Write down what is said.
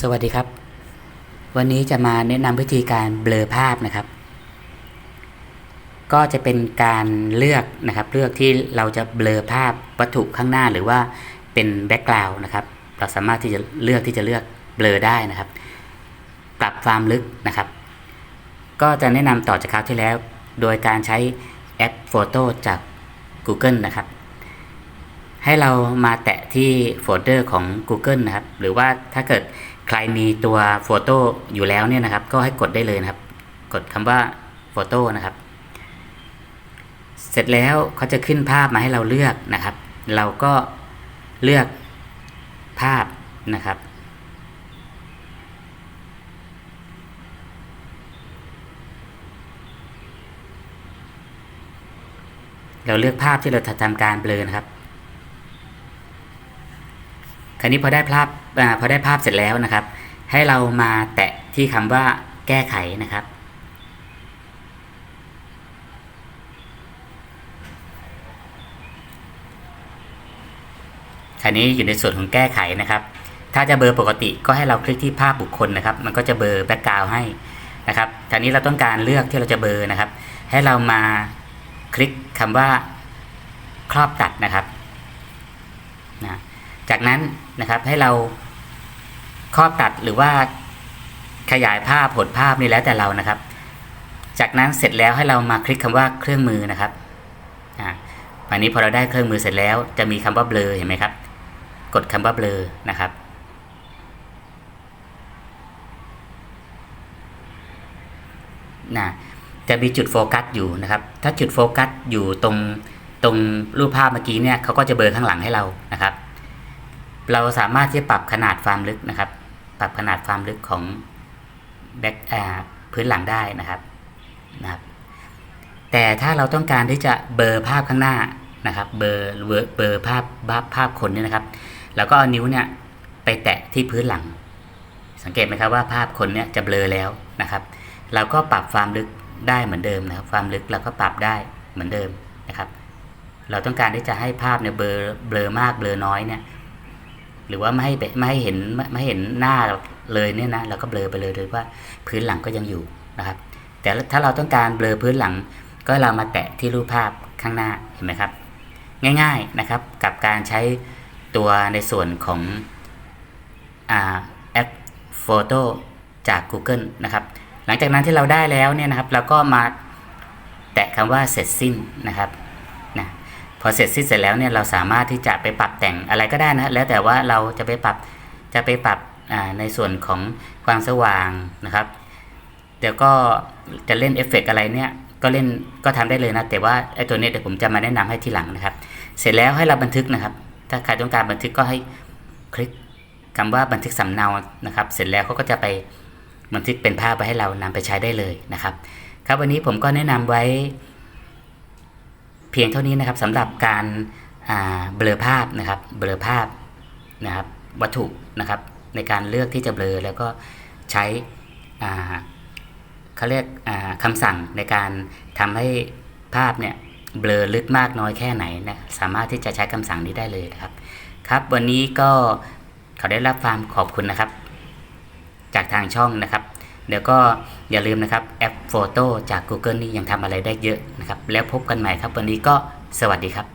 สวัสดีครับ วันนี้จะมาแนะนำวิธีการเบลอภาพนะครับ ก็จะเป็นการเลือกนะครับ เลือกที่เราจะเบลอภาพวัตถุข้างหน้าหรือว่าเป็นแบ็กกราวน์นะครับ เราสามารถที่จะเลือกที่จะเลือกเบลอได้นะครับ ปรับความลึกนะครับ ก็จะแนะนำต่อจากคราวที่แล้ว โดยการใช้แอปโฟโต้จาก Google นะครับ ให้เรามาแตะที่โฟลเดอร์ของ Google นะครับ หรือว่าถ้าเกิดใครมีตัวโฟโต้อยู่แล้วเนี่ยนะครับ ก็ให้กดได้เลยนะครับ กดคำว่าโฟโต้นะครับ เสร็จแล้วเขาจะขึ้นภาพมาให้เราเลือกนะครับ เราก็เลือกภาพนะครับ เราเลือกภาพที่เราทำการเบลอนะครับ ราวนี้พอได้ภาพอพอได้ภาพเสร็จแล้วนะครับ ให้เรามาแตะที่คำว่าแก้ไขนะครับ คราวนี้อยู่ในส่วนของแก้ไขนะครับ ถ้าจะเบอร์ปกติก็ให้เราคลิกที่ภาพบุคคลนะครับ มันก็จะเบอร์แบ็กกราวให้นะครับคราวนี้เราต้องการเลือกที่เราจะเบอร์นะครับ ให้เรามาคลิกคำว่าครอบตัดนะครับนะจากนั้น นะครับ ให้เราครอบตัดหรือว่าขยายภาพหดภาพนี่แล้วแต่เรานะครับ จากนั้นเสร็จแล้วให้เรามาคลิกคำว่าเครื่องมือนะครับอ่าอันนี้พอเราได้เครื่องมือเสร็จแล้ว จะมีคำว่าเบลอเห็นไหมครับ กดคำว่าเบลอนะครับนะจะมีจุดโฟกัสอยู่นะครับ ถ้าจุดโฟกัสอยู่ตรงตรงรูปภาพเมื่อกี้เนี่ยเขาก็จะเบลอข้างหลังให้เรานะครับ เราสามารถที่จะปรับขนาดความลึกนะครับ ปรับขนาดความลึกของแบ็คพื้นหลังได้นะครับนะครับ แต่ถ้าเราต้องการที่จะเบลอภาพข้างหน้านะครับ เบอเบอเบอภาพภาพภาพคนเนี่ยนะครับเราก็เอานิ้วเนี่ยไปแตะที่พื้นหลัง สังเกตไหมครับว่าภาพคนเนี่ยจะเบลอแล้วนะครับ เราก็ปรับความลึกได้เหมือนเดิมนะครับ ความลึกเราก็ปรับได้เหมือนเดิมนะครับ เราต้องการที่จะให้ภาพเนี่ยเบลอเบลอมากเบลอน้อยเนี่ย หรือว่าไม่ให้ไม่ให้เห็นไม่ให้เห็นหน้าเลยเนี่ยนะเราก็เบลอไปเลยโดยว่าพื้นหลังก็ยังอยู่นะครับ แต่ถ้าเราต้องการเบลอพื้นหลัง ก็เรามาแตะที่รูปภาพข้างหน้าเห็นไหมครับ ง่ายๆนะครับกับการใช้ตัวในส่วนของอ่าแอปโฟโต้จาก Google นะครับ หลังจากนั้นที่เราได้แล้วเนี่ยนะครับ เราก็มาแตะคำว่าเสร็จสิ้นนะครับ พอเสร็จสิ้นเสร็จแล้วเนี่ยเราสามารถที่จะไปปรับแต่งอะไรก็ได้นะแล้วแต่ว่าเราจะไปปรับจะไปปรับในส่วนของความสว่างนะครับเดี๋ยวก็จะเล่นเอฟเฟกอะไรเนี่ยก็เล่นก็ทำได้เลยนะ แต่ว่าไอ้ตัวนี้เดี๋ยวผมจะมาแนะนำให้ทีหลังนะครับ เสร็จแล้วให้เราบันทึกนะครับ ถ้าใครต้องการบันทึกก็ให้คลิกคำว่าบันทึกสำเนานะครับ เสร็จแล้วเขาก็จะไปบันทึกเป็นภาพไปให้เรานำไปใช้ได้เลยนะครับ ครับวันนี้ผมก็แนะนำไว้ เพียงเท่านี้นะครับสำหรับการเบลอภาพนะครับเบลอภาพนะครับวัตถุนะครับในการเลือกที่จะเบลอแล้วก็ใช้เขาเรียกคำสั่งในการทำให้ภาพเนี่ยเบลอลึกมากน้อยแค่ไหนนะสามารถที่จะใช้คำสั่งนี้ได้เลยนะครับ ครับวันนี้ก็เขาได้รับความขอบคุณนะครับ จากทางช่องนะครับ เดี๋ยวก็อย่าลืมนะครับแอปโฟโต้จาก Google นี่ยังทำอะไรได้เยอะนะครับ แล้วพบกันใหม่ครับ วันนี้ก็สวัสดีครับ